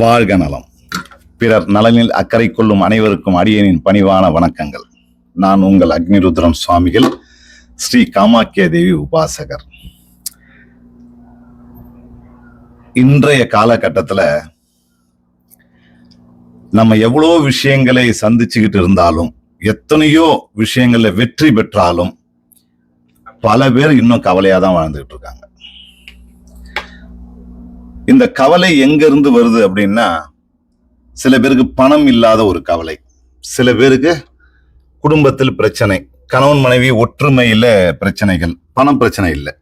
வாழ்க நலம். பிறர் நலனில் அக்கறை கொள்ளும் அனைவருக்கும் அடியனின் பணிவான வணக்கங்கள். நான் உங்கள் அக்னிருத்ரம் சுவாமிகள் ஸ்ரீ காமாக்கிய தேவி உபாசகர். இன்றைய காலகட்டத்துல நம்ம எவ்வளோ விஷயங்களை சந்திச்சுக்கிட்டு இருந்தாலும் எத்தனையோ விஷயங்கள்ல வெற்றி பெற்றாலும் பல பேர் இன்னும் கவலையா தான் வாழ்ந்துகிட்டு இருக்காங்க. இந்த கவலை எங்கிருந்து வருது அப்படின்னா சில பேருக்கு பணம் இல்லாத ஒரு கவலை. சில பேருக்கு குடும்பத்தில் பிரச்சனை கணவன் மனைவி ஒற்றுமையில் பிரச்சனைகள் பணம் பிரச்சனை இல்லை.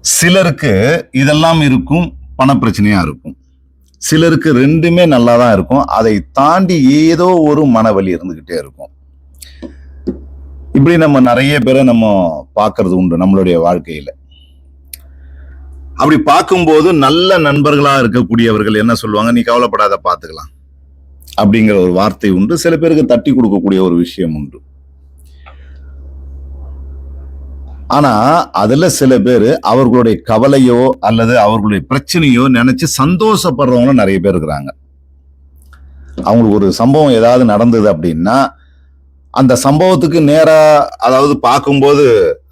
சிலருக்கு இதெல்லாம் இருக்கும் பண இருக்கும். சிலருக்கு ரெண்டுமே நல்லா தான் இருக்கும். அதை தாண்டி ஏதோ ஒரு மனவலி இருந்துக்கிட்டே இருக்கும். இப்படி நம்ம நிறைய பேரை நம்ம பார்க்கறது உண்டு நம்மளுடைய வாழ்க்கையில். அப்படி பார்க்கும்போது நல்ல நண்பர்களா இருக்கக்கூடியவர்கள் என்ன சொல்லுவாங்க? நீ கவலைப்படாத பார்த்துக்கலாம். அப்படிங்கிற ஒரு வார்த்தை உண்டு. சில பேருக்கு தட்டி கொடுக்கக்கூடிய ஒரு விஷயம் உண்டு. ஆனா அதுல சில பேர் அவர்களுடைய கவலையோ அல்லது அவர்களுடைய பிரச்சனையோ நினைச்சு சந்தோஷப்படுறவங்களும் நிறைய பேர் இருக்கிறாங்க. அவங்களுக்கு ஒரு சம்பவம் ஏதாவது நடந்தது அப்படின்னா அந்த சம்பவத்துக்கு நேராக அதாவது பார்க்கும்போது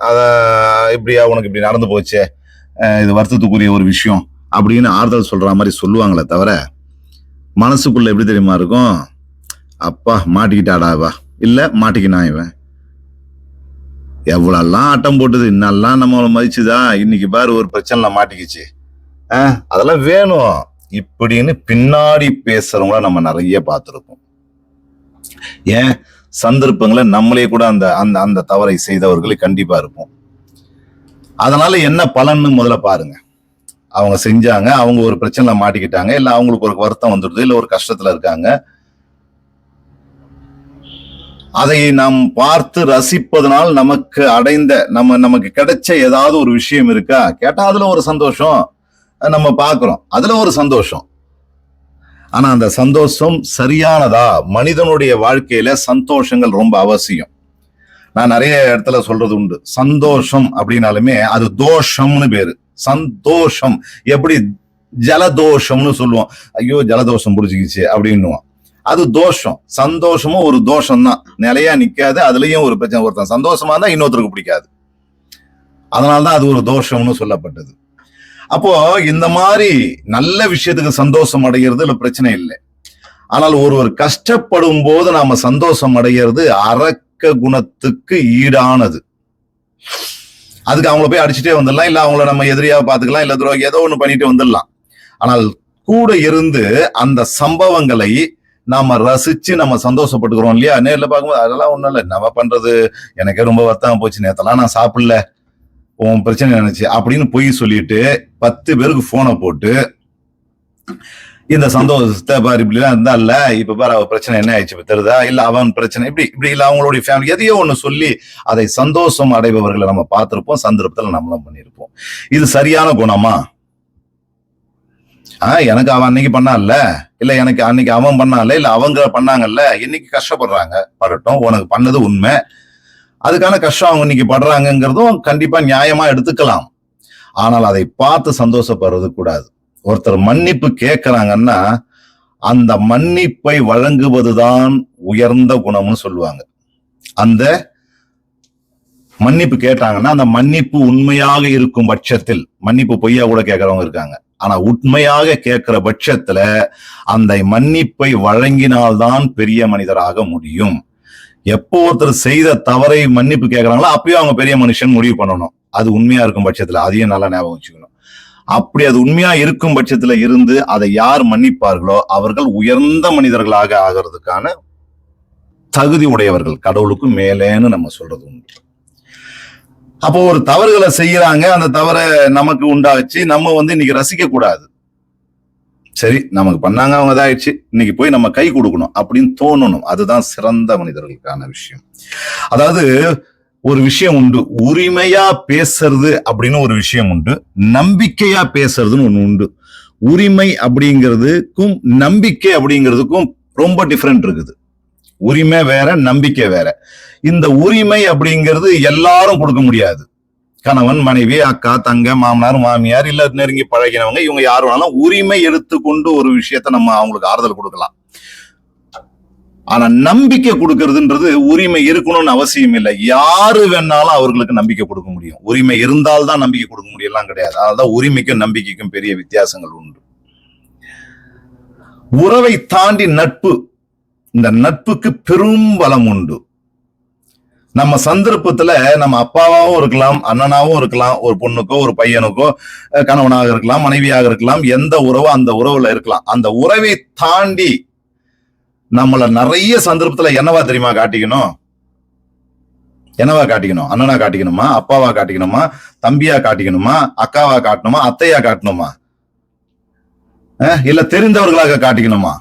அத இப்படியா உனக்கு இப்படி நடந்து போச்சே இது வருத்தத்துக்குரிய ஒரு விஷயம் அப்படின்னு ஆறுதல் சொல்ற மாதிரி சொல்லுவாங்களே தவிர மனசுக்குள்ள எப்படி தெரியுமா இருக்கும்? அப்பா மாட்டிக்கிட்டாடாவா இல்லை மாட்டிக்கினா இவன் எவ்வளோலாம் ஆட்டம் போட்டது இன்னெல்லாம் நம்மளை மதிச்சுதா? இன்னைக்கு பாரு ஒரு பிரச்சனை மாட்டிக்கிச்சு. அதெல்லாம் வேணும். இப்படின்னு பின்னாடி பேசுறவங்கள நம்ம நிறைய பார்த்துருக்கோம் ஏன்? சந்தர்ப்பங்களை நம்மளே கூட அந்த அந்த அந்த தவறை செய்தவர்கள் கண்டிப்பா இருப்போம். அதனால என்ன பலன்னு முதல்ல பாருங்க. அவங்க செஞ்சாங்க அவங்க ஒரு பிரச்சனைல மாட்டிக்கிட்டாங்க இல்ல அவங்களுக்கு ஒரு வருத்தம் வந்துடுது இல்ல ஒரு கஷ்டத்துல இருக்காங்க. அதை நாம் பார்த்து ரசிப்பதனால் நமக்கு அடைந்த நம்ம நமக்கு கிடைச்ச ஏதாவது ஒரு விஷயம் இருக்கா? கேட்டா அதுல ஒரு சந்தோஷம் நம்ம பார்க்கிறோம். அதுல ஒரு சந்தோஷம். ஆனா அந்த சந்தோஷம் சரியானதா? மனிதனுடைய வாழ்க்கையில சந்தோஷங்கள் ரொம்ப அவசியம். நான் நிறைய இடத்துல சொல்றது உண்டு. சந்தோஷம் அப்படின்னாலுமே அது தோஷம்னு பேரு. சந்தோஷம். எப்படி? ஜலதோஷம்னு சொல்லுவோம். ஐயோ ஜலதோஷம் பிடிச்சிக்கிச்சு அப்படின்னுவோம். அது தோஷம். சந்தோஷமும் ஒரு தோஷம் தான் நிலையா நிக்காது அதுலயும் ஒரு பிரச்சனை ஒருத்தன் சந்தோஷமா இருந்தா இன்னொருத்தருக்கு பிடிக்காது. அதனால்தான் அது ஒரு தோஷம்னு சொல்லப்பட்டது. அப்போ இந்த மாதிரி நல்ல விஷயத்துக்கு சந்தோஷம் அடைகிறது பிரச்சனை இல்லை. ஆனால் ஒருவர் கஷ்டப்படும் போது நாம சந்தோஷம் அடைகிறது அற அரக்க குணத்துக்கு ஈடானது. அதுக்கு அவங்கள போய் அடிச்சுட்டே வந்துடலாம் இல்லை அவங்கள நம்ம எதிரியாக பார்த்துக்கலாம் இல்லை துரோகி ஏதோ ஒன்று பண்ணிட்டு வந்துடலாம். ஆனால் கூட இருந்து அந்த சம்பவங்களை நாம ரசிச்சு நம்ம சந்தோஷப்பட்டுக்கிறோம் இல்லையா? நேரில் பார்க்கும்போது அதெல்லாம் ஒன்றும் இல்லை. நம்ம பண்றது எனக்கே ரொம்ப வருத்தமாக போச்சு. நேத்தெல்லாம் நான் சாப்பிடல. உன் பிரச்சனை நினைச்சு அப்படின்னு பொய் சொல்லிட்டு பத்து பேருக்கு போனை போட்டு இந்த சந்தோஷத்தை பாரு இப்படிலாம் இருந்தா இல்ல இப்ப பாரு அவ பிரச்சனை என்ன ஆயிடுச்சு இப்ப தெரியுதா இல்ல அவன் பிரச்சனை இப்படி இப்படி இல்ல அவங்களுடைய ஃபேமிலி எதையோ ஒண்ணு சொல்லி அதை சந்தோஷம் அடைபவர்களை நம்ம பார்த்திருப்போம் சந்தர்ப்பத்துல நம்மளும் பண்ணியிருப்போம். இது சரியான குணமா? ஆஹ் எனக்கு அவன் அன்னைக்கு பண்ணான்ல? இல்ல எனக்கு அன்னைக்கு அவன் பண்ணான்ல? இல்ல அவங்க பண்ணாங்கல்ல? இன்னைக்கு கஷ்டப்படுறாங்க? படட்டும் உனக்கு பண்ணது உண்மை. அதுக்கான கஷ்டம் அவங்க இன்னைக்கு படுறாங்கிறதும் கண்டிப்பா நியாயமா எடுத்துக்கலாம். ஆனால் அதை பார்த்து சந்தோஷப்படுறது கூடாது. ஒருத்தர் மன்னிப்பு கேட்கறாங்கன்னா அந்த மன்னிப்பை வழங்குவதுதான் உயர்ந்த குணம்னு சொல்லுவாங்க. அந்த மன்னிப்பு கேட்டாங்கன்னா அந்த மன்னிப்பு உண்மையாக இருக்கும் பட்சத்தில் மன்னிப்பு பொய்யா கூட கேட்கறவங்க இருக்காங்க. ஆனா உண்மையாக கேட்கிற பட்சத்துல அந்த மன்னிப்பை வழங்கினால்தான் பெரிய மனிதராக முடியும். எப்போ ஒருத்தர் செய்த தவறை மன்னிப்பு கேட்கறாங்களோ அப்பயும் அவங்க பெரிய மனுஷன் முடிவு பண்ணணும். அது உண்மையா இருக்கும் பட்சத்துல அதையும் நல்லா ஞாபகம் வச்சுக்கணும். அப்படி அது உண்மையா இருக்கும் பட்சத்துல இருந்து அதை யார் மன்னிப்பார்களோ அவர்கள் உயர்ந்த மனிதர்களாக ஆகிறதுக்கான தகுதி உடையவர்கள். கடவுளுக்கு மேலேன்னு நம்ம சொல்றது உண்டு. அப்போ ஒரு தவறுகளை செய்யறாங்க. அந்த தவறை நமக்கு உண்டாச்சு. நம்ம வந்து இன்னைக்கு ரசிக்க கூடாது. சரி நமக்கு பண்ணாங்க அவங்க இதாயிடுச்சு. இன்னைக்கு போய் நம்ம கை கொடுக்கணும் அப்படின்னு தோணணும். அதுதான் சிறந்த மனிதர்களுக்கான விஷயம். அதாவது ஒரு விஷயம் உண்டு. உரிமையா பேசுறது அப்படின்னு ஒரு விஷயம் உண்டு. நம்பிக்கையா பேசுறதுன்னு ஒன்று உண்டு. உரிமை அப்படிங்கிறதுக்கும் நம்பிக்கை அப்படிங்கிறதுக்கும் ரொம்ப டிஃப்ரெண்ட் இருக்குது. உரிமை வேற நம்பிக்கை வேற. இந்த உரிமை அப்படிங்கிறது எல்லாரும் கொடுக்க முடியாது. கணவன் மனைவி அக்கா தங்க மாமனார் மாமியார் இல்ல நெருங்கி பழகினவங்க இவங்க யார் வேணாலும் உரிமை எடுத்துக்கொண்டு ஒரு விஷயத்த நம்ம அவங்களுக்கு ஆறுதல் கொடுக்கலாம். ஆனா நம்பிக்கை கொடுக்கறதுன்றது உரிமை இருக்கணும்னு அவசியம் இல்லை. யாரு வேணாலும் அவர்களுக்கு நம்பிக்கை கொடுக்க முடியும். உரிமை இருந்தால்தான் நம்பிக்கை கொடுக்க முடியலாம் கிடையாது. அதனால்தான் உரிமைக்கும் நம்பிக்கைக்கும் பெரிய வித்தியாசங்கள் உண்டு. உறவை தாண்டி நட்பு. இந்த நட்புக்கு பெரும் பலம் உண்டு. நம்ம சந்தர்ப்பத்துல நம்ம அப்பாவாகவும் இருக்கலாம் அண்ணனாவும் இருக்கலாம் ஒரு பொண்ணுக்கோ ஒரு பையனுக்கோ கணவனாக இருக்கலாம் மனைவியாக இருக்கலாம் எந்த உறவோ அந்த உறவுல இருக்கலாம். அந்த உறவை தாண்டி நம்மள நிறைய சந்தர்ப்பத்துல என்னவா தெரியுமா காட்டிக்கணும்? என்னவா காட்டிக்கணும்? அண்ணனா காட்டிக்கணுமா? அப்பாவா காட்டிக்கணுமா? தம்பியா காட்டிக்கணுமா? அக்காவா காட்டணுமா? அத்தையா காட்டணுமா? இல்ல தெரிந்தவர்களாக காட்டிக்கணுமா?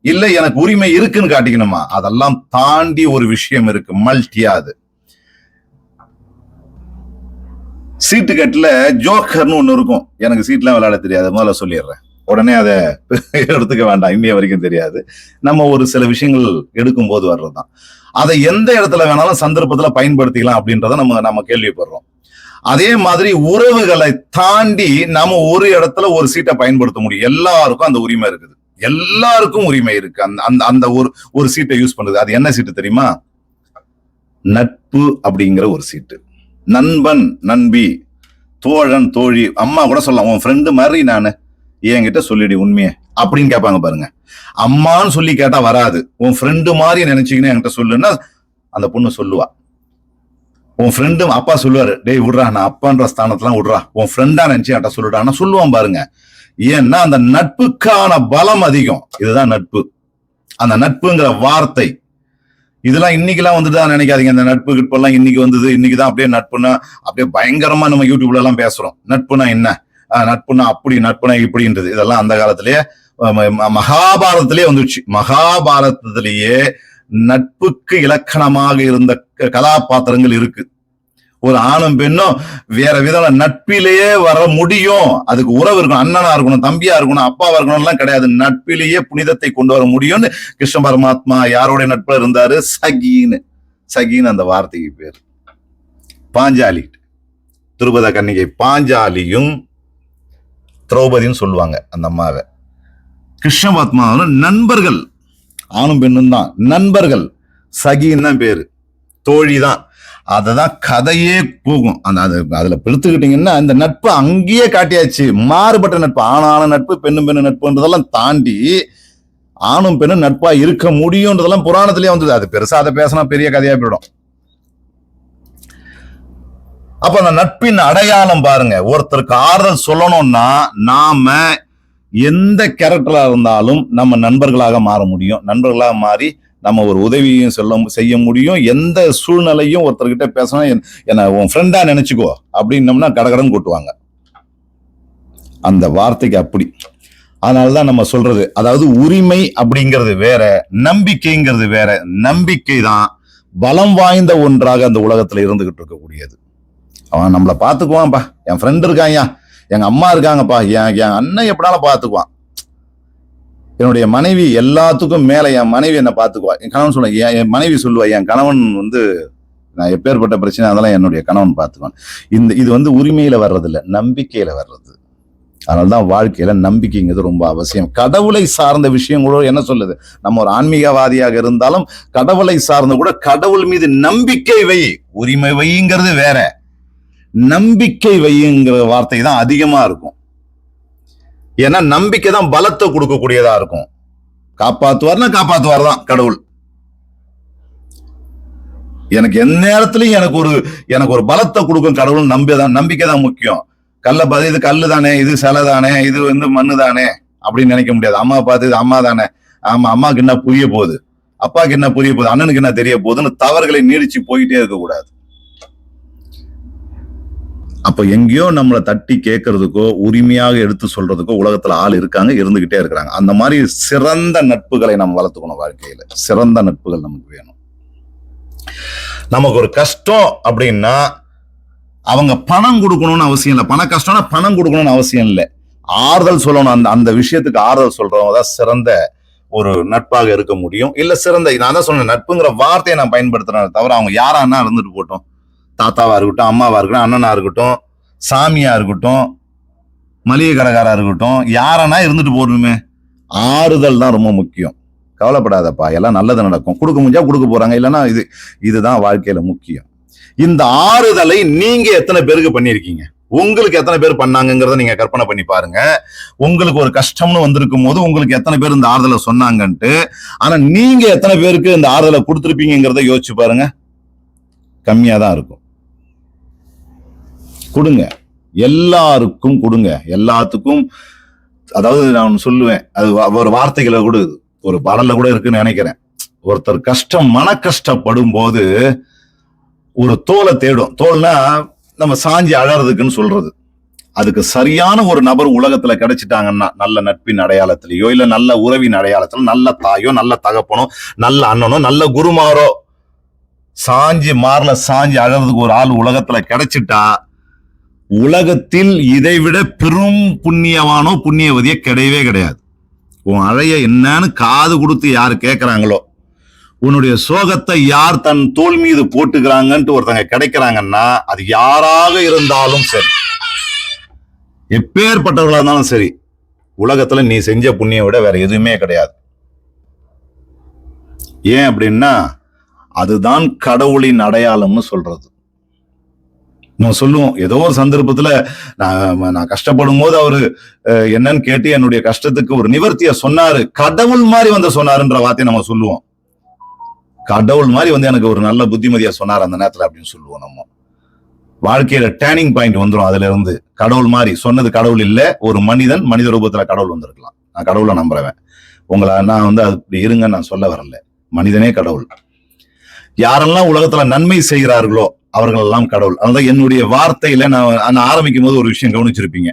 இல்ல எனக்கு உரிமை இருக்குன்னு காட்டிக்கணுமா? அதெல்லாம் தாண்டி ஒரு விஷயம் இருக்கு. மல்டியா அது. சீட்டு கட்டுல ஜோக்கர்னு ஒண்ணு இருக்கும். எனக்கு சீட்லாம் விளையாட தெரியாது. முதல்ல சொல்லிடுறேன். உடனே அதை எடுத்துக்க வேண்டாம். இன்னைய வரைக்கும் தெரியாது. நம்ம ஒரு சில விஷயங்கள் எடுக்கும் போது வர்றதுதான். அதை எந்த இடத்துல வேணாலும் சந்தர்ப்பத்துல பயன்படுத்திக்கலாம் அப்படின்றத நம்ம நம்ம கேள்விப்படுறோம். அதே மாதிரி உறவுகளை தாண்டி நம்ம ஒரு இடத்துல ஒரு சீட்டை பயன்படுத்த முடியும். எல்லாருக்கும் அந்த உரிமை இருக்குது. எல்லாருக்கும் உரிமை இருக்கு. அந்த அந்த அந்த ஒரு ஒரு சீட்டை யூஸ் பண்றது அது என்ன சீட்டு தெரியுமா? நட்பு அப்படிங்கிற ஒரு சீட்டு. நண்பன் நண்பி தோழன் தோழி அம்மா கூட சொல்லலாம். உன் ஃப்ரெண்டு மாதிரி நானு. என்கிட்ட சொல்லிடு உண்மையை. அப்படின்னு கேட்பாங்க பாருங்க. அம்மான்னு சொல்லி கேட்டா வராது. உன் ஃப்ரெண்டு மாதிரி நினைச்சீங்கன்னு என்கிட்ட சொல்லுன்னா அந்த பொண்ணு சொல்லுவா. உன் ஃப்ரெண்டும் அப்பா சொல்லுவாரு டேய் விடுறா நான் அப்பான்ற ஸ்தானத்தெல்லாம் விடுறா. உன் ஃப்ரெண்டா நினைச்சு என்கிட்ட சொல்லுடான்னா சொல்லுவான் பாருங்க. ஏன்னா அந்த நட்புக்கான பலம் அதிகம். இதுதான் நட்பு. அந்த நட்புங்கிற வார்த்தை. இதெல்லாம் இன்னைக்கெல்லாம் வந்துதான் நினைக்காதீங்க. இந்த நட்பு கிட்பெல்லாம் இன்னைக்கு வந்தது. இன்னைக்கு தான் அப்படியே நட்புனா அப்படியே பயங்கரமா நம்ம யூடியூப்ல எல்லாம் பேசுறோம். நட்புனா என்ன? நட்புனா அப்படி நட்புனா இப்படின்றது. இதெல்லாம் அந்த காலத்திலேயே மகாபாரதத்திலேயே வந்துச்சு. மகாபாரதத்திலேயே நட்புக்கு இலக்கணமாக இருந்த க- கதாபாத்திரங்கள் இருக்கு. ஒரு ஆணும் பெண்ணும் வேற விதம் நட்பிலேயே வர முடியும். அதுக்கு உறவு இருக்கணும். அண்ணனா இருக்கணும் தம்பியா இருக்கணும் அப்பாவா இருக்கணும்லாம் கிடையாது. நட்பிலேயே புனிதத்தை கொண்டு வர முடியும்னு கிருஷ்ண பரமாத்மா யாரோட நட்புல இருந்தாரு? சகின்னு. சகின்னு அந்த வார்த்தைக்கு பேர். பாஞ்சாலி திருபத கன்னிகை பாஞ்சாலியும் திரௌபதின்னு சொல்லுவாங்க அந்த அம்மாவை. கிருஷ்ண பத்மாவும் நண்பர்கள். ஆணும் பெண்ணும் தான். நண்பர்கள். சகின்னு தான் பேரு. தோழி தான். அதை தான் கதையே போகும். அந்த அது அதில் பிடித்துக்கிட்டீங்கன்னா அந்த நட்பு அங்கேயே காட்டியாச்சு. மாறுபட்ட நட்பு. ஆணான நட்பு பெண்ணும் பெண்ணு நட்புன்றதெல்லாம் தாண்டி ஆணும் பெண்ணும் நட்பாக இருக்க முடியும்ன்றதெல்லாம் புராணத்திலேயே வந்தது. அது பெருசாக அதை பேசினா பெரிய கதையாக போயிடும். அப்ப அந்த நட்பின் அடையாளம் பாருங்க. ஒருத்தருக்கு ஆறுதல் சொல்லணும்னா நாம எந்த கேரக்டரா இருந்தாலும் நம்ம நண்பர்களாக மாற முடியும். நண்பர்களாக மாறி நம்ம ஒரு உதவியும் சொல்ல செய்ய முடியும். எந்த சூழ்நிலையும் ஒருத்தர்கிட்ட பேசணும். என்- என்ன உன் ஃப்ரெண்டா நினைச்சுக்கோ அப்படின்னம்னா கடகடன் கூட்டுவாங்க. அந்த வார்த்தைக்கு அப்படி. அதனாலதான் நம்ம சொல்றது. அதாவது உரிமை அப்படிங்கிறது வேற நம்பிக்கைங்கிறது வேற. நம்பிக்கை தான் பலம் வாய்ந்த ஒன்றாக அந்த உலகத்துல இருந்துகிட்டு இருக்கக்கூடியது. அவன் நம்மளை பார்த்துக்குவான்ப்பா என் ஃப்ரெண்டு இருக்கான்யா எங்கள் அம்மா இருக்காங்கப்பா. என் என் அண்ணன் எப்படினாலும் பார்த்துக்குவான். என்னுடைய மனைவி எல்லாத்துக்கும் மேலே என் மனைவி என்னை பார்த்துக்குவா. என் கணவன் சொல்லுவேன் என் என் மனைவி சொல்லுவா என் கணவன் வந்து நான் எப்பேற்பட்ட பிரச்சனை அதெல்லாம் என்னுடைய கணவன் பார்த்துக்குவான். இந்த இது வந்து உரிமையில் வர்றதில்ல நம்பிக்கையில் வர்றது. அதனாலதான் வாழ்க்கையில் நம்பிக்கைங்கிறது ரொம்ப அவசியம். கடவுளை சார்ந்த விஷயம் கூட என்ன சொல்லுது? நம்ம ஒரு ஆன்மீகவாதியாக இருந்தாலும் கடவுளை சார்ந்த கூட கடவுள் மீது நம்பிக்கை வை உரிமை வைங்கிறது வேற. நம்பிக்கை வையுங்கிற வார்த்தை தான் அதிகமா இருக்கும். ஏன்னா நம்பிக்கை தான் பலத்தை கொடுக்கக்கூடியதா இருக்கும். காப்பாத்துவார்னா காப்பாத்துவார் தான் கடவுள். எனக்கு எந்த நேரத்திலையும் எனக்கு ஒரு எனக்கு ஒரு பலத்தை கொடுக்கும் கடவுள் நம்பி தான் நம்பிக்கை தான் முக்கியம். கல்லை பார்த்து இது கல்லு தானே இது சிலை தானே இது வந்து மண்ணு தானே அப்படின்னு நினைக்க முடியாது. அம்மா பார்த்து இது அம்மா தானே. ஆமா அம்மாக்கு என்ன புரிய போகுது? அப்பாவுக்கு என்ன புரிய போகுது? அண்ணனுக்கு என்ன தெரிய போகுதுன்னு தவறுகளை நீடிச்சு போயிட்டே இருக்கக்கூடாது. அப்ப எங்கேயோ நம்மளை தட்டி கேட்கறதுக்கோ உரிமையாக எடுத்து சொல்றதுக்கோ உலகத்துல ஆள் இருக்காங்க இருந்துகிட்டே இருக்கிறாங்க. அந்த மாதிரி சிறந்த நட்புகளை நம்ம வளர்த்துக்கணும் வாழ்க்கையில. சிறந்த நட்புகள் நமக்கு வேணும். நமக்கு ஒரு கஷ்டம் அப்படின்னா அவங்க பணம் கொடுக்கணும்னு அவசியம் இல்லை. பண கஷ்டம்னா பணம் கொடுக்கணும்னு அவசியம் இல்லை. ஆறுதல் சொல்லணும். அந்த அந்த விஷயத்துக்கு ஆறுதல் சொல்றவங்க தான் சிறந்த ஒரு நட்பாக இருக்க முடியும். இல்ல சிறந்த நான் தான் சொன்னேன் நட்புங்கிற வார்த்தையை நான் பயன்படுத்துறேன். தவிர அவங்க யாரான்னா இருந்துட்டு போட்டோம் தாத்தாவாக இருக்கட்டும் அம்மாவாக இருக்கட்டும் அண்ணனாக இருக்கட்டும் சாமியாக இருக்கட்டும் மளிகை கடைக்காரா இருக்கட்டும் யாரனா இருந்துட்டு போடணுமே ஆறுதல் தான் ரொம்ப முக்கியம். கவலைப்படாதப்பா எல்லாம் நல்லது நடக்கும். கொடுக்க முடிஞ்சா கொடுக்க போறாங்க இல்லைன்னா இது இதுதான் வாழ்க்கையில முக்கியம். இந்த ஆறுதலை நீங்க எத்தனை பேருக்கு பண்ணியிருக்கீங்க? உங்களுக்கு எத்தனை பேர் பண்ணாங்கங்கிறத நீங்க கற்பனை பண்ணி பாருங்க. உங்களுக்கு ஒரு கஷ்டம்னு வந்திருக்கும் போது உங்களுக்கு எத்தனை பேர் இந்த ஆறுதலை சொன்னாங்கன்ட்டு ஆனா நீங்க எத்தனை பேருக்கு இந்த ஆறுதலை கொடுத்துருப்பீங்கிறத யோசிச்சு பாருங்க. கம்மியா தான் இருக்கும். கொடுங்க. எல்லாருக்கும் கொடுங்க. எல்லாத்துக்கும் அதாவது நான் சொல்லுவேன் அது ஒரு வார்த்தைகளை கூட ஒரு பாடல்ல கூட இருக்குன்னு நினைக்கிறேன். ஒருத்தர் கஷ்டம் மன கஷ்டப்படும் போது ஒரு தோலை தேடும். தோல்னா நம்ம சாஞ்சி அழறதுக்குன்னு சொல்றது. அதுக்கு சரியான ஒரு நபர் உலகத்துல கிடைச்சிட்டாங்கன்னா நல்ல நட்பின் அடையாளத்திலேயோ இல்ல நல்ல உறவின் அடையாளத்துல நல்ல தாயோ நல்ல தகப்பனோ நல்ல அண்ணனோ நல்ல குருமாரோ சாஞ்சி மாறல சாஞ்சி அழறதுக்கு ஒரு ஆள் உலகத்துல கிடைச்சிட்டா உலகத்தில் இதைவிட பெரும் புண்ணியவானோ புண்ணியவதியோ கிடையவே கிடையாது. உன் அழைய என்னன்னு காது கொடுத்து யார் கேட்கறாங்களோ உன்னுடைய சோகத்தை யார் தன் தோல் மீது போட்டுக்கிறாங்கன்ட்டு ஒருத்தங்க கிடைக்கிறாங்கன்னா அது யாராக இருந்தாலும் சரி. எப்பேற்பட்டவர்களாக இருந்தாலும் சரி உலகத்துல நீ செஞ்ச புண்ணியம் விட வேற எதுவுமே கிடையாது. ஏன் அப்படின்னா அதுதான் கடவுளின் அடையாளம்னு சொல்றது. நம்ம சொல்லுவோம். ஏதோ ஒரு சந்தர்ப்பத்துல நான் நான் கஷ்டப்படும் போது அவரு என்னன்னு கேட்டு என்னுடைய கஷ்டத்துக்கு ஒரு நிவர்த்திய சொன்னாரு. கடவுள் மாதிரி வந்து சொன்னாருன்ற வார்த்தையை நம்ம சொல்லுவோம். கடவுள் மாதிரி வந்து எனக்கு ஒரு நல்ல புத்திமதியா சொன்னார் அந்த நேரத்துல அப்படின்னு சொல்லுவோம் நம்ம. வாழ்க்கையில டேர்னிங் பாயிண்ட் வந்துரும் அதுல இருந்து கடவுள் மாதிரி சொன்னது கடவுள் இல்ல. ஒரு மனிதன் மனித ரூபத்துல கடவுள் வந்திருக்கலாம். நான் கடவுளை நம்புறவன். உங்களை நான் வந்து அப்படி இருங்க நான் சொல்ல வரல. மனிதனே கடவுள். யாரெல்லாம் உலகத்துல நன்மை செய்கிறார்களோ அவர்கள் எல்லாம் கடவுள். அதான் என்னுடைய வார்த்தையில நான் நான் ஆரம்பிக்கும் போது ஒரு விஷயம் கவனிச்சிருப்பீங்க.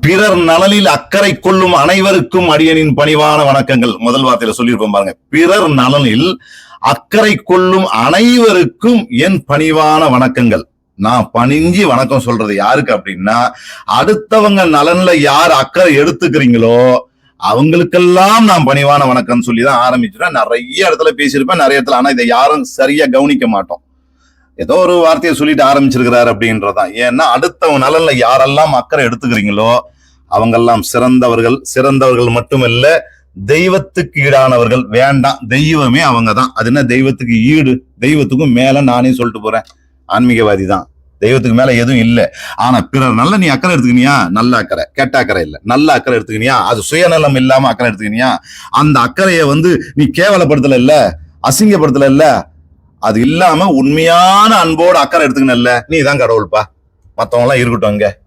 பிறர் நலனில் அக்கறை கொள்ளும் அனைவருக்கும் அடியனின் பணிவான வணக்கங்கள். முதல் வார்த்தையில சொல்லியிருப்போம் பாருங்க. பிறர் நலனில் அக்கறை கொள்ளும் அனைவருக்கும் என் பணிவான வணக்கங்கள். நான் பணிஞ்சு வணக்கம் சொல்றது யாருக்கு அப்படின்னா அடுத்தவங்க நலன்ல யார் அக்கறை எடுத்துக்கிறீங்களோ அவங்களுக்கெல்லாம் நான் பணிவான வணக்கம் சொல்லி தான் ஆரம்பிச்சிருவேன். நிறைய இடத்துல பேசியிருப்பேன் நிறைய இடத்துல. ஆனா இதை யாரும் சரியா கவனிக்க மாட்டோம். ஏதோ ஒரு வார்த்தையை சொல்லிட்டு ஆரம்பிச்சிருக்கிறாரு அப்படின்றதான் ஏன்னா அடுத்தவங்க நலன்ல யாரெல்லாம் அக்கறை எடுத்துக்கிறீங்களோ அவங்கெல்லாம் சிறந்தவர்கள் சிறந்தவர்கள் மட்டுமல்ல தெய்வத்துக்கு ஈடானவர்கள் வேண்டாம் தெய்வமே அவங்க தான் அது என்ன தெய்வத்துக்கு ஈடு? தெய்வத்துக்கும் மேல நானே சொல்லிட்டு போறேன். ஆன்மீகவாதி தான் தெய்வத்துக்கு மேல எதுவும் இல்லை. ஆனா பிறர் நல்ல நீ அக்கறை எடுத்துக்கினியா? நல்ல அக்கறை. கெட்ட அக்கறை இல்லை. நல்ல அக்கறை எடுத்துக்கினியா? அது சுயநலம் இல்லாம அக்கறை எடுத்துக்கினியா? அந்த அக்கறையை வந்து நீ கேவலப்படுத்தல இல்ல? அசிங்கப்படுத்தல இல்ல? அது இல்லாம உண்மையான அன்போட அக்கறை எடுத்துக்கணும்ல நீ தான் கடவுள்ப்பா மத்தவங்க எல்லாம் இருக்கட்டும் அங்க.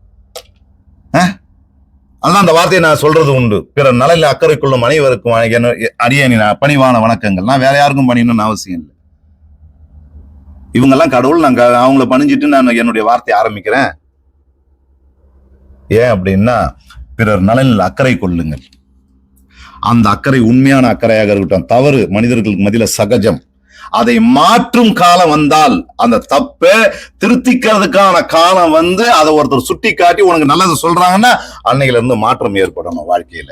அதான் அந்த வார்த்தையை நான் சொல்றது உண்டு. பிறர் நலனில் அக்கறை கொள்ளும் அனைவருக்கும் என்ன- அடியேனின் பணிவான வணக்கங்கள். நான் வேற யாருக்கும் பணியணும்னு அவசியம் இல்லை. இவங்கெல்லாம் கடவுள் நான் அவங்கள பணிஞ்சிட்டு நான் என்னுடைய வார்த்தையை ஆரம்பிக்கிறேன். ஏன் அப்படின்னா பிறர் நலனில் அக்கறை கொள்ளுங்கள். அந்த அக்கறை உண்மையான அக்கறையாக இருக்கட்டும். தவறு மனிதர்களுக்கு மதியில சகஜம். அதை மாற்றும் காலம் வந்தால் அந்த தப்பை திருத்திக்கிறதுக்கான காலம் வந்து அதை ஒருத்தர் சுட்டி காட்டி உனக்கு நல்லது சொல்றாங்கன்னா அன்னையில இருந்து மாற்றம் ஏற்படணும் வாழ்க்கையில.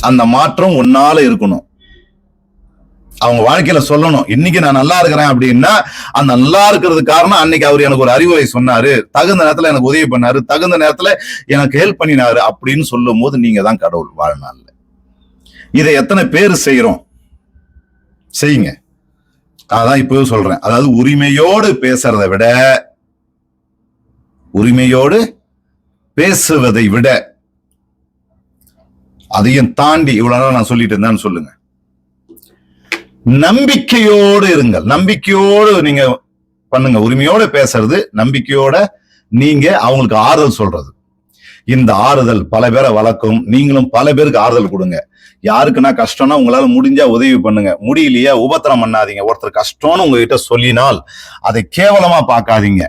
அந்த மாற்றம் உன்னால இருக்கணும். அவங்க வாழ்க்கையில சொல்லணும். இன்னைக்கு நான் நல்லா இருக்கிறேன் அப்படின்னா அந்த நல்லா இருக்கிறது காரணம் அன்னைக்கு அவர் எனக்கு ஒரு அறிவுரை சொன்னாரு. தகுந்த நேரத்துல எனக்கு உதவி பண்ணாரு. தகுந்த நேரத்துல எனக்கு ஹெல்ப் பண்ணினாரு அப்படின்னு சொல்லும் போது நீங்க தான் கடவுள் வாழ்நாள்ல. இதை எத்தனை பேர் செய்யறோம் செய்யுங்க. அதான் இப்பவே சொல்றேன். அதாவது உரிமையோடு பேசுறத விட உரிமையோடு பேசுவதை விட அதையும் தாண்டி இவ்வளவு நேரம் நான் சொல்லிட்டு இருந்தேன்னு சொல்லுங்க. நம்பிக்கையோடு இருங்கள். நம்பிக்கையோடு நீங்க பண்ணுங்க. உரிமையோட பேசுறது நம்பிக்கையோட நீங்க அவங்களுக்கு ஆறுதல் சொல்றது. இந்த ஆறுதல் பல பேரை வளர்க்கும். நீங்களும் பல பேருக்கு ஆறுதல் கொடுங்க. யாருக்குன்னா கஷ்டம்னா உங்களால முடிஞ்சா உதவி பண்ணுங்க. முடியலையா உபத்திரம் பண்ணாதீங்க. ஒருத்தர் கஷ்டம்னு உங்ககிட்ட சொல்லினால் அதை கேவலமா பார்க்காதீங்க.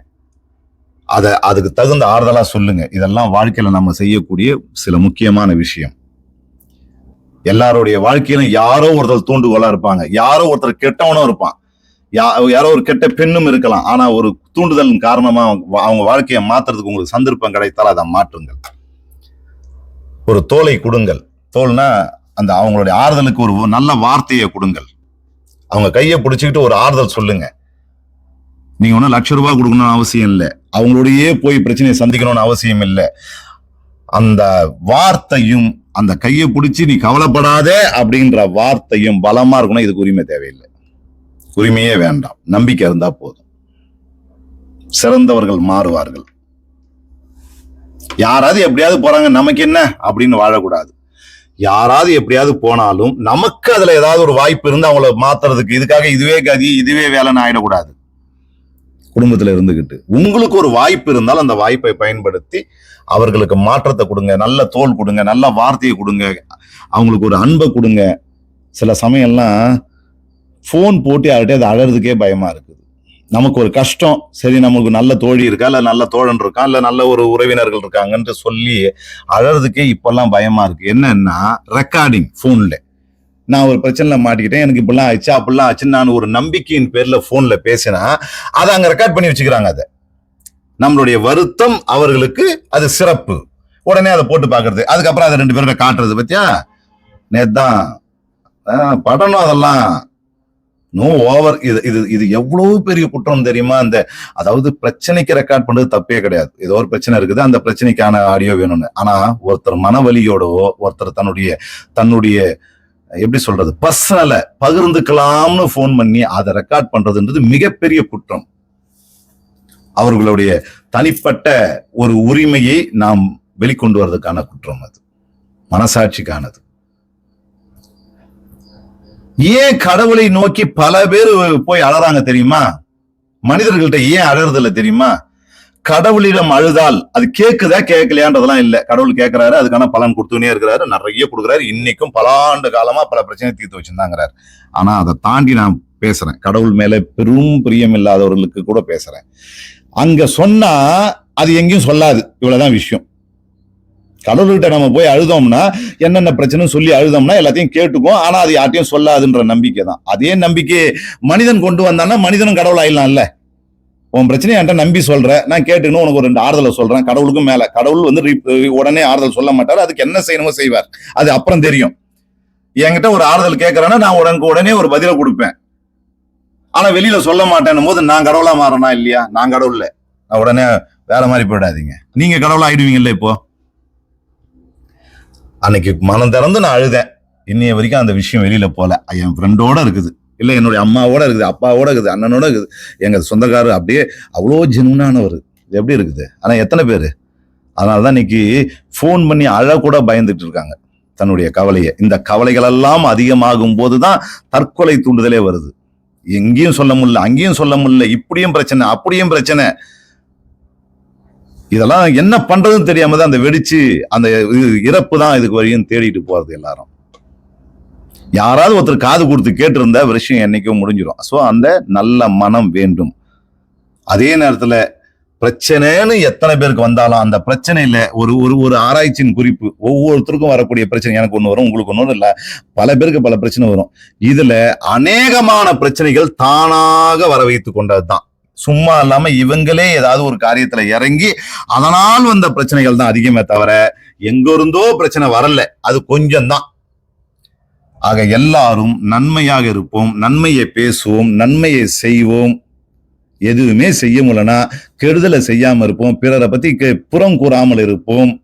அதை அதுக்கு தகுந்த ஆறுதலா சொல்லுங்க. இதெல்லாம் வாழ்க்கையில நம்ம செய்யக்கூடிய சில முக்கியமான விஷயம். எல்லாருடைய வாழ்க்கையிலும் யாரோ ஒருத்தர் தூண்டுகோலா இருப்பாங்க. யாரோ ஒருத்தர் கெட்டவனும் இருப்பான். யா- யாரோ ஒரு கெட்ட பெண்ணும் இருக்கலாம். ஆனா ஒரு தூண்டுதலின் காரணமா அவங்க அவங்க வாழ்க்கையை மாத்துறதுக்கு உங்களுக்கு சந்தர்ப்பம் கிடைத்தால் அதை மாற்றுங்கள். ஒரு தோலை கொடுங்கள். தோல்னா அந்த அவங்களுடைய ஆறுதலுக்கு ஒரு நல்ல வார்த்தையை கொடுங்கள். அவங்க கையை பிடிச்சிக்கிட்டு ஒரு ஆறுதல் சொல்லுங்க. நீங்க ஒன்றும் லட்ச ரூபாய் கொடுக்கணும்னு அவசியம் இல்லை. அவங்களோடயே போய் பிரச்சனையை சந்திக்கணும்னு அவசியம் இல்லை. அந்த வார்த்தையும் அந்த கையை பிடிச்சி நீ கவலைப்படாதே அப்படின்ற வார்த்தையும் பலமா இருக்கணும். இதுக்கு உரிமை தேவையில்லை. உரிமையே வேண்டாம். நம்பிக்கை இருந்தா போதும். சிறந்தவர்கள் மாறுவார்கள். யாராவது எப்படியாவது போறாங்க நமக்கு என்ன அப்படின்னு வாழக்கூடாது. யாராவது எப்படியாவது போனாலும் நமக்கு அதுல ஏதாவது ஒரு வாய்ப்பு இருந்து அவங்கள மாத்துறதுக்கு இதுக்காக இதுவே கதி இதுவே வேலைன்னு ஆயிடக்கூடாது. குடும்பத்தில் இருந்துகிட்டு. உங்களுக்கு ஒரு வாய்ப்பு இருந்தால் அந்த வாய்ப்பை பயன்படுத்தி அவர்களுக்கு மாற்றத்தை கொடுங்க நல்ல தோல் கொடுங்க நல்ல வார்த்தையை கொடுங்க அவங்களுக்கு ஒரு அன்பை கொடுங்க. சில சமயம்லாம் ஃபோன் போட்டு யார்கிட்ட அது அழறதுக்கே பயமாக இருக்குது. நமக்கு ஒரு கஷ்டம் சரி நமக்கு நல்ல தோழி இருக்கா இல்லை நல்ல தோழன் இருக்கா இல்லை நல்ல ஒரு உறவினர்கள் இருக்காங்கன்ட்டு சொல்லி அழறதுக்கே இப்போல்லாம் பயமாக இருக்குது என்னன்னா ரெக்கார்டிங் ஃபோனில் நான் ஒரு பிரச்சனையில் மாட்டிக்கிட்டேன். எனக்கு இப்படிலாம் ஆச்சு அப்படிலாம் ஆச்சுன்னு நான் ஒரு நம்பிக்கையின் பேரில் ஃபோனில் பேசினா அதை அங்கே ரெக்கார்ட் பண்ணி வச்சுக்கிறாங்க அதை. நம்மளுடைய வருத்தம் அவர்களுக்கு அது சிறப்பு. உடனே அதை போட்டு பார்க்கறது. அதுக்கப்புறம் அதை ரெண்டு பேர்கிட்ட காட்டுறது பத்தியா? நேத்தான் படணும் அதெல்லாம் நோ ஓவர் இது இது இது எவ்வளவு பெரிய குற்றம் தெரியுமா? அந்த அதாவது பிரச்சனைக்கு ரெக்கார்ட் பண்றது தப்பே கிடையாது. ஏதோ ஒரு பிரச்சனை இருக்குது அந்த பிரச்சனைக்கான ஆடியோ வேணும்னு. ஆனா ஒருத்தர் மனவலியோடவோ ஒருத்தர் தன்னுடைய தன்னுடைய எப்படி சொல்றது? பர்சனல பகிர்ந்துக்கலாம்னு போன் பண்ணி அதை ரெக்கார்ட் பண்றதுன்றது மிகப்பெரிய குற்றம். அவர்களுடைய தனிப்பட்ட ஒரு உரிமையை நாம் வெளிக்கொண்டு வர்றதுக்கான குற்றம் அது. மனசாட்சிக்கானது. ஏன் கடவுளை நோக்கி பல பேர் போய் அழறாங்க தெரியுமா? மனிதர்கள்ட்ட ஏன் அழறது இல்ல தெரியுமா? கடவுளிடம் அழுதால் அது கேக்குதா கேட்கலையான்றதெல்லாம் இல்ல. கடவுள் கேட்கிறாரு அதுக்கான பலன் கொடுத்துனே இருக்கிறாரு நிறைய கொடுக்குறாரு. இன்னைக்கும் பல ஆண்டு காலமா பல பிரச்சனை தீர்த்து வச்சிருந்தாங்கிறாரு. ஆனா அதை தாண்டி நான் பேசுறேன். கடவுள் மேல பெரும் பிரியம் இல்லாதவர்களுக்கு கூட பேசுறேன். அங்க சொன்னா அது எங்கேயும் சொல்லாது. இவ்வளவுதான் விஷயம். கடவுள்கிட்ட நம்ம போய் அழுதோம்னா என்னென்ன பிரச்சனை சொல்லி அழுதோம்னா எல்லாத்தையும் கேட்டுக்கும் ஆனா அது யார்ட்டையும் சொல்லாதுன்ற நம்பிக்கை தான் அதே நம்பிக்கை மனிதன் கொண்டு வந்தான்னா மனிதனும் கடவுள் ஆயிடலாம்ல உன் பிரச்சனையை என்கிட்ட நம்பி சொல்ற நான் கேட்டுன்னு உனக்கு ஒரு ரெண்டு ஆறுதலை சொல்றேன். கடவுளுக்கும் மேல. கடவுள் வந்து உடனே ஆறுதல் சொல்ல மாட்டார். அதுக்கு என்ன செய்யணுமோ செய்வார். அது அப்புறம் தெரியும். என்கிட்ட ஒரு ஆறுதல் கேட்கறேன்னா நான் உனக்கு உடனே ஒரு பதிலை கொடுப்பேன். ஆனா வெளியில சொல்ல மாட்டேன்னும் போது நான் கடவுளா மாறனா இல்லையா? நான் கடவுள் நான் உடனே வேற மாதிரி போயிடாதீங்க. நீங்க கடவுளா ஆயிடுவீங்கல்ல இப்போ? அன்னைக்கு மனம் திறந்து நான் அழுதேன். இன்னைய வரைக்கும் அந்த விஷயம் வெளியில போல. என் ஃப்ரெண்டோட இருக்குது. இல்லை என்னுடைய அம்மாவோட இருக்குது அப்பாவோட இருக்குது அண்ணனோட இருக்குது. எங்கள் சொந்தக்காரர் அப்படியே அவ்வளோ ஜென்வனானவர் இது எப்படி இருக்குது? ஆனால் எத்தனை பேர்? அதனாலதான் இன்னைக்கு ஃபோன் பண்ணி அழக்கூட பயந்துட்டு இருக்காங்க. தன்னுடைய கவலையை. இந்த கவலைகளெல்லாம் அதிகமாகும் போது தான் தற்கொலை தூண்டுதலே வருது. எங்கேயும் சொல்ல முடியல அங்கேயும் சொல்ல முடியல இப்படியும் பிரச்சனை அப்படியும் பிரச்சனை. இதெல்லாம் என்ன பண்றதுன்னு தெரியாம தான் அந்த வெடிச்சு அந்த இது இறப்பு தான் இதுக்கு வரையும் தேடிட்டு போறது எல்லாரும். யாராவது ஒருத்தர் காது கொடுத்து கேட்டிருந்தா விஷயம் என்றைக்கும் முடிஞ்சிடும் ஸோ அந்த நல்ல மனம் வேண்டும். அதே நேரத்தில் பிரச்சனைன்னு எத்தனை பேருக்கு வந்தாலும் அந்த பிரச்சனையில ஒரு ஒரு ஒரு ஆராய்ச்சியின் குறிப்பு ஒவ்வொருத்தருக்கும் வரக்கூடிய பிரச்சனை எனக்கு ஒன்று வரும் உங்களுக்கு ஒன்றும் இல்லை பல பேருக்கு பல பிரச்சனை வரும். இதுல அநேகமான பிரச்சனைகள் தானாக வர வைத்து கொண்டதுதான். சும்மா இல்லாம இவங்களே ஏதாவது ஒரு காரியத்துல இறங்கி அதனால் வந்த பிரச்சனைகள் தான் அதிகமே தவிர எங்க இருந்தோ பிரச்சனை வரல. அது கொஞ்சம் தான் ஆக எல்லாரும் நன்மையாக இருப்போம் நன்மையை பேசுவோம் நன்மையை செய்வோம். எதுவுமே செய்ய முடியலனா கெடுதலை செய்யாமல் இருப்போம் பிறரை பற்றி கெ- புறம் கூறாமல் இருப்போம்.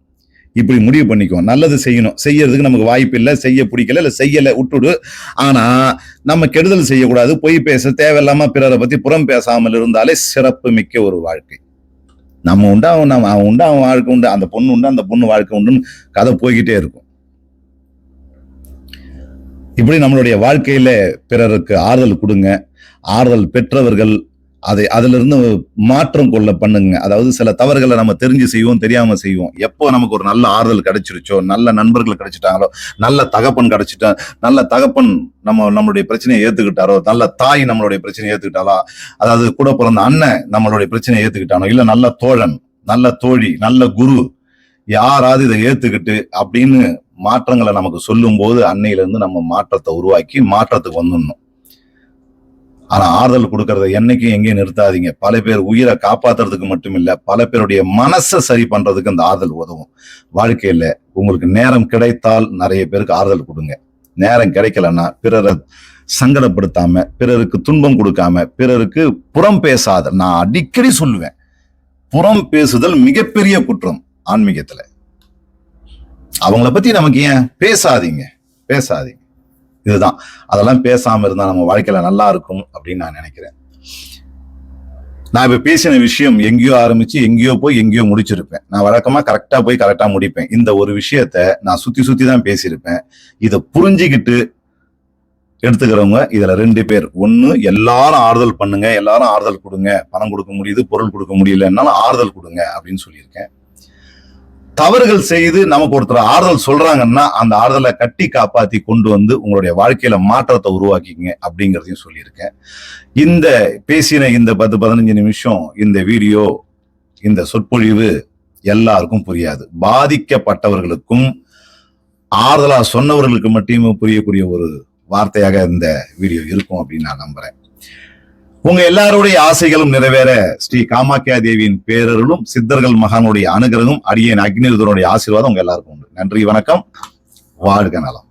இப்படி முடிவு பண்ணிக்குவோம் நல்லது செய்யணும். செய்யறதுக்கு நமக்கு வாய்ப்பு இல்லை செய்ய பிடிக்கல இல்லை செய்யலை விட்டுடு. ஆனால் நம்ம கெடுதல் செய்யக்கூடாது. பொய் பேச தேவையில்லாமல் பிறரை பற்றி புறம் பேசாமல் இருந்தாலே சிறப்பு மிக்க ஒரு வாழ்க்கை. நம்ம உண்டா அவன் நம்ம அவன் உண்டா அவன் வாழ்க்கை உண்டு அந்த பொண்ணு உண்டு அந்த பொண்ணு வாழ்க்கை உண்டுன்னு கதை போய்கிட்டே இருக்கும். இப்படி நம்மளுடைய வாழ்க்கையில பிறருக்கு ஆறுதல் கொடுங்க. ஆறுதல் பெற்றவர்கள் அதை அதிலிருந்து மாற்றம் கொள்ள பண்ணுங்க. அதாவது சில தவறுகளை நம்ம தெரிஞ்சு செய்வோம் தெரியாம செய்வோம். எப்போ நமக்கு ஒரு நல்ல ஆறுதல் கிடைச்சிருச்சோ நல்ல நண்பர்கள் கிடைச்சிட்டாங்களோ நல்ல தகப்பன் கிடைச்சிட்டா நல்ல தகப்பன் நம்ம நம்மளுடைய பிரச்சனையை ஏத்துக்கிட்டாரோ நல்ல தாய் நம்மளுடைய பிரச்சனையை ஏத்துக்கிட்டாலா அதாவது கூட பிறந்த அண்ணன் நம்மளுடைய பிரச்சனையை ஏத்துக்கிட்டானோ? இல்ல நல்ல தோழன் நல்ல தோழி நல்ல குரு யாராவது இதை ஏத்துக்கிட்டு அப்படின்னு மாற்றங்களை நமக்கு சொல்லும் போது அன்னையிலேருந்து நம்ம மாற்றத்தை உருவாக்கி மாற்றத்துக்கு வந்துடணும். ஆனா ஆறுதல் கொடுக்கறத என்னைக்கும் எங்கேயும் நிறுத்தாதீங்க. பல பேர் உயிரை காப்பாத்துறதுக்கு மட்டும் இல்ல பல பேருடைய மனசை சரி பண்றதுக்கு அந்த ஆறுதல் உதவும். வாழ்க்கையில உங்களுக்கு நேரம் கிடைத்தால் நிறைய பேருக்கு ஆறுதல் கொடுங்க. நேரம் கிடைக்கலன்னா பிறரை சங்கடப்படுத்தாம பிறருக்கு துன்பம் கொடுக்காம பிறருக்கு புறம் பேசாத நான் அடிக்கடி சொல்லுவேன். புறம் பேசுதல் மிகப்பெரிய குற்றம் ஆன்மீகத்துல. அவங்கள பத்தி நமக்கு ஏன் பேசாதீங்க? பேசாதீங்க. இதுதான். அதெல்லாம் பேசாம இருந்தா நம்ம வாழ்க்கையில நல்லா இருக்கும் அப்படின்னு நான் நினைக்கிறேன். நான் இப்ப பேசின விஷயம் எங்கேயோ ஆரம்பிச்சு எங்கேயோ போய் எங்கேயோ முடிச்சிருப்பேன். நான் வழக்கமா கரெக்டா போய் கரெக்டா முடிப்பேன். இந்த ஒரு விஷயத்த நான் சுத்தி சுத்தி தான் பேசியிருப்பேன். இதை புரிஞ்சுக்கிட்டு எடுத்துக்கிறவங்க இதுல ரெண்டு பேர். ஒன்று எல்லாரும் ஆறுதல் பண்ணுங்க. எல்லாரும் ஆறுதல் கொடுங்க. பணம் கொடுக்க முடியுது பொருள் கொடுக்க முடியலன்னாலும் ஆறுதல் கொடுங்க அப்படின்னு சொல்லியிருக்கேன். தவறுகள் செய்து நமக்கு ஒருத்தர் ஆறுதல் சொல்றாங்கன்னா அந்த ஆறுதலை கட்டி காப்பாத்தி கொண்டு வந்து உங்களுடைய வாழ்க்கையில மாற்றத்தை உருவாக்கிங்க அப்படிங்கிறதையும் சொல்லியிருக்கேன். இந்த பேசின இந்த பத்து பதினஞ்சு நிமிஷம் இந்த வீடியோ இந்த சொற்பொழிவு எல்லாருக்கும் புரியாது. பாதிக்கப்பட்டவர்களுக்கும் ஆறுதலா சொன்னவர்களுக்கு மட்டுமே புரியக்கூடிய ஒரு வார்த்தையாக இந்த வீடியோ இருக்கும் அப்படின்னு நான் நம்புறேன். உங்க எல்லாருடைய ஆசைகளும் நிறைவேற ஸ்ரீ காமாக்கியா தேவியின் பேரருளும் சித்தர்கள் மகானுடைய அனுகிரகம் அடியேன் அக்னிருதனுடைய ஆசீர்வாதம் உங்க எல்லாருக்கும் உண்டு. நன்றி வணக்கம். வாழ்க நலம்.